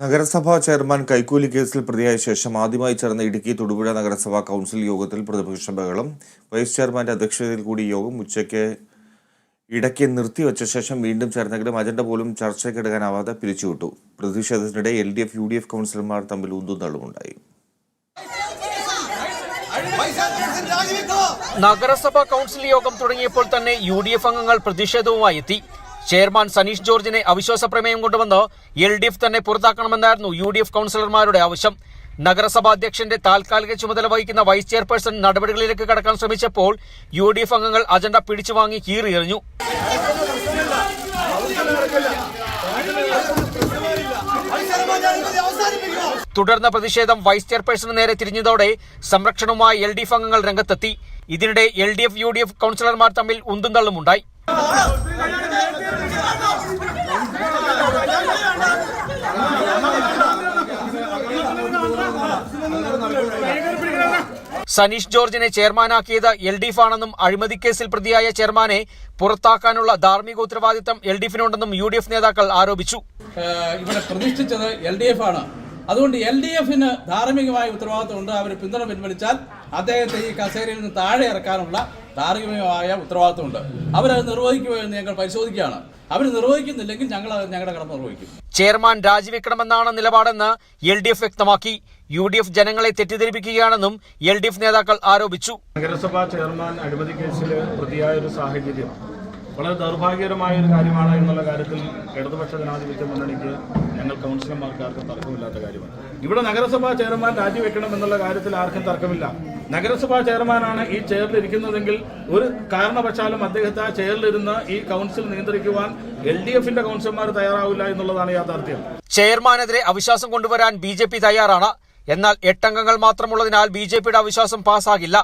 നഗരസഭാ ചെയർമാൻ കൈക്കൂലി കേസിൽ പ്രതിയായ ശേഷം ആദ്യമായി ചേർന്ന ഇടുക്കി തൊടുപുഴ നഗരസഭാ കൗൺസിൽ യോഗത്തിൽ പ്രതിപക്ഷ ബഹളം. വൈസ് ചെയർമാന്റെ അധ്യക്ഷതയിൽ കൂടി യോഗം ഉച്ചയ്ക്ക് ഇടയ്ക്ക് നിർത്തിവച്ച ശേഷം വീണ്ടും ചേർന്നെങ്കിലും അജണ്ട പോലും ചർച്ചയ്ക്കെടുക്കാനാവാതെ പിരിച്ചുവിട്ടു. പ്രതിഷേധത്തിനിടെ L D F U D F കൗൺസിലർമാർ തമ്മിൽ ഉന്തും തള്ളുമുണ്ടായി നഗരസഭാ കൗൺസിൽ യോഗം തുടങ്ങിയപ്പോൾ തന്നെ യു ഡി എഫ് അംഗങ്ങൾ പ്രതിഷേധവുമായി എത്തി. ചെയർമാൻ സനീഷ് ജോർജിനെ അവിശ്വാസ പ്രമേയം കൊണ്ടുവന്ന് എൽ ഡി എഫ് തന്നെ പുറത്താക്കണമെന്നായിരുന്നു യു ഡി എഫ് കൗൺസിലർമാരുടെ ആവശ്യം. നഗരസഭാ അധ്യക്ഷന്റെ താൽക്കാലിക ചുമതല വഹിക്കുന്ന വൈസ് ചെയർപേഴ്സൺ നടപടികളിലേക്ക് കടക്കാൻ ശ്രമിച്ചപ്പോൾ യു ഡി എഫ് അംഗങ്ങൾ അജണ്ട പിടിച്ചു വാങ്ങി കീറിയെറിഞ്ഞു തുടർന്ന് പ്രതിഷേധം വൈസ് ചെയർപേഴ്സണ് നേരെ തിരിഞ്ഞതോടെ സംരക്ഷണവുമായി എൽ ഡി എഫ് അംഗങ്ങൾ രംഗത്തെത്തി. ഇതിനിടെ L D F U D F കൗൺസിലർമാർ തമ്മിൽ ഉന്തും തള്ളുമുണ്ടായി. സനീഷ് ജോർജിനെ ചെയർമാനാക്കിയത് എൽ ഡി എഫ് ആണെന്നും അഴിമതി കേസിൽ പ്രതിയായ ചെയർമാനെ പുറത്താക്കാനുള്ള ധാർമ്മിക ഉത്തരവാദിത്തം എൽ ഡി എഫിനുണ്ടെന്നും യു ഡി എഫ് നേതാക്കൾ ആരോപിച്ചു. ഇവിടെ പ്രതിഷ്ഠിച്ചത് എൽ ഡി എഫ് ആണ് അതുകൊണ്ട് എൽ ഡി എഫിന് ധാർമ്മികമായ ഉത്തരവാദിത്തമുണ്ട്. അവർ പിന്തുണ പിൻവലിച്ചാൽ അദ്ദേഹത്തെ ഈ കസേരയിൽ നിന്ന് താഴെ ഇറക്കാനുള്ള ധാർമ്മികമായ ഉത്തരവാദിത്തമുണ്ട്. അവരത് നിർവഹിക്കുമോ എന്ന് ഞങ്ങൾ പരിശോധിക്കുകയാണ്. അവർ നിർവഹിക്കുന്നില്ലെങ്കിൽ ഞങ്ങൾ അത് ഞങ്ങളുടെ കടമ നിർവഹിക്കും. ചെയർമാൻ രാജിവെക്കണമെന്നാണ് നിലപാടെന്ന് എൽ ഡി എഫ് വ്യക്തമാക്കി. യു ഡി എഫ് ജനങ്ങളെ തെറ്റിദ്ധരിപ്പിക്കുകയാണെന്നും എൽ ഡി എഫ് നേതാക്കൾ ആരോപിച്ചു. നഗരസഭാ ചെയർമാൻ അഴിമതി കേസിൽ പ്രതിയായ ഒരു സാഹചര്യം. വളരെ ദൗർഭാഗ്യകരമായ ഒരു കാര്യമാണ് എന്നുള്ള കാര്യത്തിൽ ഇടതുപക്ഷ ജനാധിപത്യ മുന്നണിക്ക് ഞങ്ങൾ കൗൺസിലർമാർക്ക് ആർക്കും തർക്കമില്ലാത്ത കാര്യമാണ്. ഇവിടെ നഗരസഭാ ചെയർമാൻ രാജിവെക്കണം എന്നുള്ള കാര്യത്തിൽ ആർക്കും തർക്കമില്ല. നഗരസഭാ ചെയർമാനാണ് ഈ ചെയറിൽ ഇരിക്കുന്നതെങ്കിൽ ഒരു കാരണവശാലും അദ്ദേഹത്തെ ആ ചെയറിലിരുന്ന് ഈ കൗൺസിൽ നിയന്ത്രിക്കുവാൻ എൽ ഡി എഫിന്റെ കൗൺസിലർമാർ തയ്യാറാവില്ല എന്നുള്ളതാണ് യാഥാർത്ഥ്യം. ചെയർമാനെതിരെ അവിശ്വാസം കൊണ്ടുവരാൻ ബി തയ്യാറാണ്. എന്നാൽ എട്ടംഗങ്ങൾ മാത്രമുള്ളതിനാൽ ബി ജെ പിയുടെ അവിശ്വാസം പാസ്സാകില്ല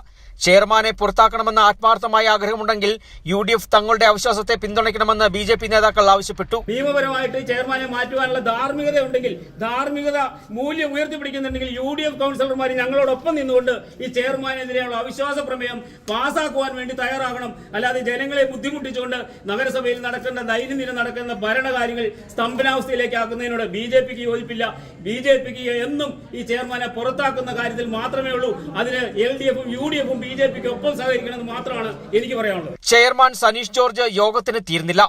ചെയർമാനെ പുറത്താക്കണമെന്ന ആത്മാർത്ഥമായ ആഗ്രഹമുണ്ടെങ്കിൽ യു ഡി എഫ് തങ്ങളുടെ അവിശ്വാസത്തെ പിന്തുണയ്ക്കണമെന്ന് ബി ജെ പി നേതാക്കൾ ആവശ്യപ്പെട്ടു. നിയമപരമായിട്ട് ചെയർമാനെ മാറ്റുവാനുള്ള ധാർമ്മികത ഉണ്ടെങ്കിൽ ധാർമ്മികത മൂല്യം ഉയർത്തിപ്പിടിക്കുന്നുണ്ടെങ്കിൽ യു ഡി എഫ് കൗൺസിലർമാർ ഞങ്ങളോടൊപ്പം നിന്നുകൊണ്ട് ഈ ചെയർമാനെതിരെയുള്ള അവിശ്വാസ പ്രമേയം പാസ്സാക്കുവാൻ വേണ്ടി തയ്യാറാകണം. അല്ലാതെ ജനങ്ങളെ ബുദ്ധിമുട്ടിച്ചുകൊണ്ട് നഗരസഭയിൽ നടക്കേണ്ട ദൈനംദിന നടക്കുന്ന ഭരണകാര്യങ്ങൾ സ്തംഭനാവസ്ഥയിലേക്ക് ആക്കുന്നതിനോട് ബി ജെ പിക്ക് യോജിപ്പില്ല. ബി ജെ പിക്ക് എന്നും ഈ ചെയർമാനെ പുറത്താക്കുന്ന കാര്യത്തിൽ മാത്രമേ ഉള്ളൂ. അതിന് എൽ ഡി എഫും യു ഡി എഫും ബി ജെ പിക്ക് ഒപ്പം സഹകരിക്കണമെന്ന് മാത്രമാണ് എനിക്ക് പറയാനുള്ളത്. ചെയർമാൻ സനീഷ് ജോർജ് യോഗത്തിന് തീർന്നില്ല.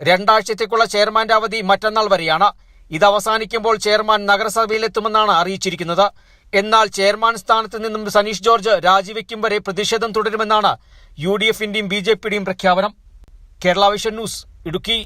രണ്ടാഴ്ചത്തേക്കുള്ള ചെയർമാന്റെ അവധി മറ്റന്നാൾ വരെയാണ്. ഇത് അവസാനിക്കുമ്പോൾ ചെയർമാൻ നഗരസഭയിലെത്തുമെന്നാണ് അറിയിച്ചിരിക്കുന്നത്. എന്നാൽ ചെയർമാൻ സ്ഥാനത്ത് നിന്നും സനീഷ് ജോർജ് രാജിവെക്കും വരെ പ്രതിഷേധം തുടരുമെന്നാണ് യു ഡി എഫിന്റെയും ബി ജെ പിയുടെയും പ്രഖ്യാപനം. Kerala vision news Idukki.